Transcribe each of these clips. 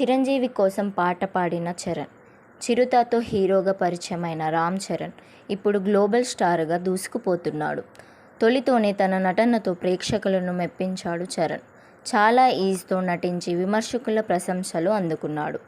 చిరంజీవి కోసం పాట పాడిన చరణ్ చిరుతతో హీరోగా పరిచయమైన రామ్ చరణ్ ఇప్పుడు గ్లోబల్ స్టార్గా దూసుకుపోతున్నాడు. తొలితోనే తన నటనతో ప్రేక్షకులను మెప్పించాడు చరణ్. చాలా ఈజ్తో నటించి విమర్శకుల ప్రశంసలు అందుకున్నాడు.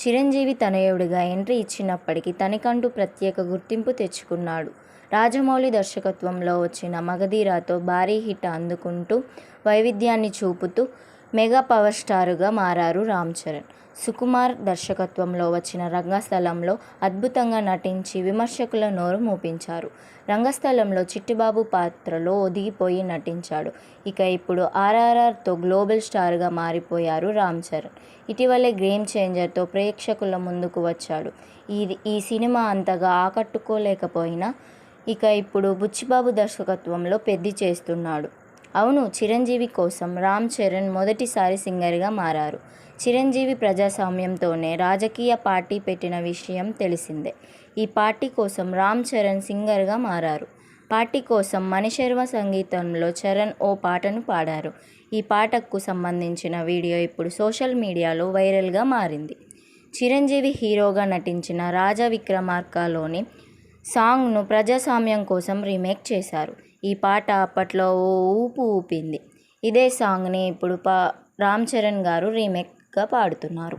చిరంజీవి తనయుడిగా ఎంట్రీ ఇచ్చినప్పటికీ తనకంటూ ప్రత్యేక గుర్తింపు తెచ్చుకున్నాడు. రాజమౌళి దర్శకత్వంలో వచ్చిన మగధీరాతో భారీ హిట్ అందుకుంటూ వైవిధ్యాన్ని చూపుతూ మెగా పవర్ స్టార్గా మారారు రామ్ చరణ్. సుకుమార్ దర్శకత్వంలో వచ్చిన రంగస్థలంలో అద్భుతంగా నటించి విమర్శకుల నోరు మూపించారు. రంగస్థలంలో చిట్టిబాబు పాత్రలో ఒదిగిపోయి నటించాడు. ఇక ఇప్పుడు ఆర్ఆర్ఆర్తో గ్లోబల్ స్టార్గా మారిపోయారు రామ్ చరణ్. ఇటీవలే గేమ్ చేంజర్తో ప్రేక్షకుల ముందుకు వచ్చాడు. ఈ ఈ సినిమా అంతగా ఆకట్టుకోలేకపోయినా ఇక ఇప్పుడు బుచ్చిబాబు దర్శకత్వంలో పెద్ది చేస్తున్నాడు. అవును చిరంజీవి కోసం రామ్ చరణ్ మొదటిసారి సింగర్గా మారారు. చిరంజీవి ప్రజాస్వామ్యంతోనే రాజకీయ పార్టీ పెట్టిన విషయం తెలిసిందే. ఈ పార్టీ కోసం రామ్ చరణ్ సింగర్గా మారారు. పార్టీ కోసం మణిశర్మ సంగీతంలో చరణ్ ఓ పాటను పాడారు. ఈ పాటకు సంబంధించిన వీడియో ఇప్పుడు సోషల్ మీడియాలో వైరల్గా మారింది. చిరంజీవి హీరోగా నటించిన రాజా విక్రమార్కలోని సాంగ్ను ప్రజాస్వామ్యం కోసం రీమేక్ చేశారు. ఈ పాట అప్పట్లో ఓ ఊపు ఊపింది. ఇదే సాంగ్ని ఇప్పుడు పా రామ్ చరణ్ గారు రీమేక్గా పాడుతున్నారు.